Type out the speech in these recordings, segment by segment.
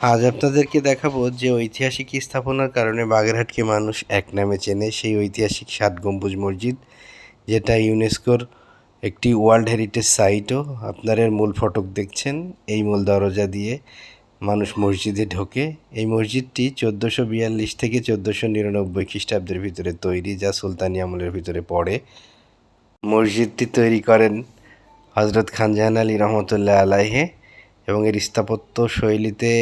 আজ আপনাদেরকে দেখাবো যে ঐতিহাসিক স্থাপনার কারণে বাগেরহাটকে মানুষ এক নামে চেনে, সেই ঐতিহাসিক ষাট গম্বুজ মসজিদ, যেটা ইউনেস্কোর একটি ওয়ার্ল্ড হেরিটেজ সাইটও। আপনার মূল ফটক দেখছেন, এই মূল দরজা দিয়ে মানুষ মসজিদে ঢোকে। এই মসজিদটি চোদ্দোশো বিয়াল্লিশ থেকে চোদ্দোশো নিরানব্বই খ্রিস্টাব্দের ভিতরে তৈরি, যা সুলতানি আমলের ভিতরে পড়ে। মসজিদটি তৈরি করেন হজরত খানজাহান আলী রহমতুল্লাহ আলাহে এবং এর স্থাপত্য শৈলীতে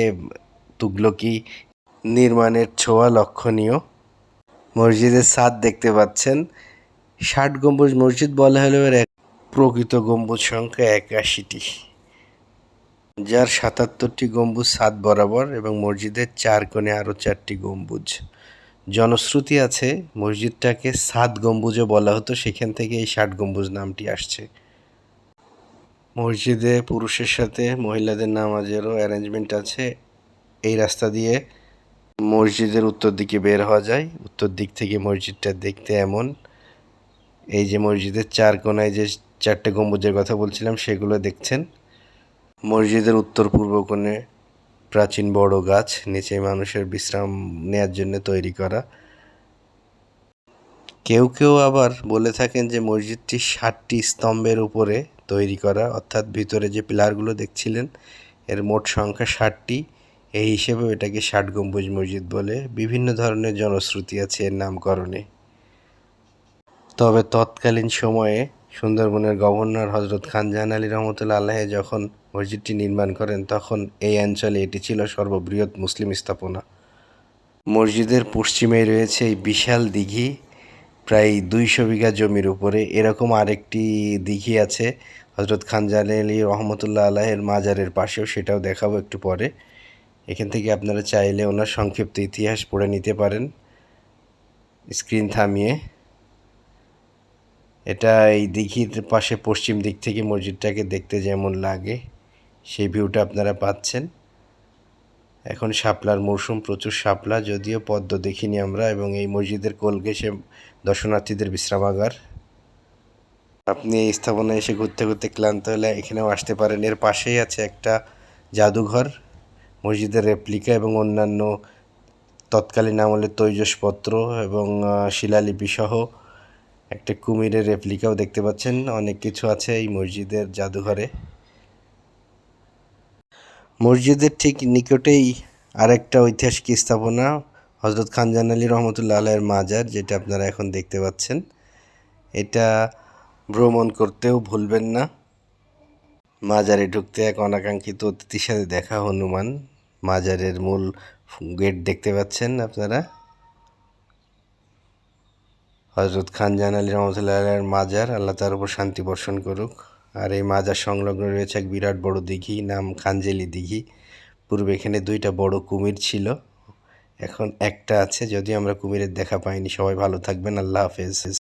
তুগলকি নির্মাণের ছোঁয়া লক্ষণীয়। মসজিদের ছাদ দেখতে পাচ্ছেন। ষাট গম্বুজ মসজিদ বলা হলেও এর এক প্রকৃত গম্বুজ সংখ্যা একাশিটি। যার সাতাত্তরটি গম্বুজ ছাদ বরাবর এবং মসজিদের চার কোণে আরও চারটি গম্বুজ। জনশ্রুতি আছে, মসজিদটাকে সাত গম্বুজও বলা হতো। সেখান থেকে এই ষাট গম্বুজ নামটি আসছে। মসজিদে পুরুষের সাথে মহিলাদের নামাজেরও অ্যারেঞ্জমেন্ট আছে। এই রাস্তা দিয়ে মসজিদের উত্তর দিকে বের হওয়া যায়। উত্তর দিক থেকে মসজিদটা দেখতে এমন। এই যে মসজিদের চার কোনায় যে চারটে গম্বুজের কথা বলছিলাম, সেগুলো দেখছেন। মসজিদের উত্তর পূর্ব কোণে প্রাচীন বড় গাছ, নিচে মানুষের বিশ্রাম নেয়ার জন্য তৈরি করা। কেউ কেউ আবার বলে থাকেন যে মসজিদটি ষাটটি স্তম্ভের উপরে তৈরি করা, অর্থাৎ ভিতরে যে পিলারগুলো দেখছিলেন, এর মোট সংখ্যা ষাটটি। এই হিসেবে এটাকে ষাট গম্বুজ মসজিদ বলে বিভিন্ন ধরনের জনশ্রুতি আছে এর নামকরণে। তবে তৎকালীন সময়ে সুন্দরবনের গভর্নর হজরত খান জাহান আলী রহমতুল্লা আল্লাহে যখন মসজিদটি নির্মাণ করেন, তখন এই অঞ্চলে এটি ছিল সর্ববৃহৎ মুসলিম স্থাপনা। মসজিদের পশ্চিমে রয়েছে এই বিশাল দিঘি প্রায় দুইশো বিঘা জমির উপরে। এরকম আরেকটি দিঘি আছে, হজরত খানজান আলী রহমতুল্লাহ আলাহের মাজারের পাশেও, সেটাও দেখাবো একটু পরে। এখান থেকে আপনারা চাইলে ওনার সংক্ষিপ্ত ইতিহাস পড়ে নিতে পারেন। স্ক্রিন থামিয়ে। এটা এই দিঘির পাশে পশ্চিম দিক থেকে মসজিদটাকে দেখতে যেমন লাগে, সেই ভিউটা আপনারা পাচ্ছেন। এখন শাপলার মৌসুম, প্রচুর শাপলা, যদিও পদ্ম দেখিনি আমরা এবং এই মসজিদের কোলগেসে দর্শনার্থীদের বিশ্রামাগার আপনি এই স্থাপনায় এসে ঘুরতে ঘুরতে ক্লান্ত হলে এখানেও আসতে পারেন। এর পাশেই আছে একটা জাদুঘর, মসজিদের রেপ্লিকা এবং অন্যান্য তৎকালীন আমলের তৈজসপত্র এবং শিলালিপি সহ একটা কুমিরের রেপ্লিকাও দেখতে পাচ্ছেন। অনেক কিছু আছে এই মসজিদের জাদুঘরে। মসজিদের ঠিক নিকটেই আরেকটা ঐতিহাসিক স্থাপনা হজরত খানজান আলী রহমতুল্লাহ আলাইয়ের মাজার, যেটা আপনারা এখন দেখতে পাচ্ছেন। এটা ভ্রমণ করতেও ভুলবেন না। মাজারে ঢুকতে এক অনাকাঙ্ক্ষিত অতিথির সাথে দেখা, হনুমান মাজারের মূল গেট দেখতে পাচ্ছেন আপনারা। হজরত খান জান আলী রহমতুল্লাহ মাজার, আল্লাহ তার উপর শান্তি বর্ষণ করুক। আর এই মাজার সংলগ্ন রয়েছে এক বিরাট বড় দিঘি, নাম খাঞ্জেলি দিঘি। পূর্বে এখানে দুইটা বড় কুমির ছিল। এখন একটা আছে যদি আমরা কুমিরের দেখা পাইনি। সবাই ভালো থাকবেন। আল্লাহ হাফেজ।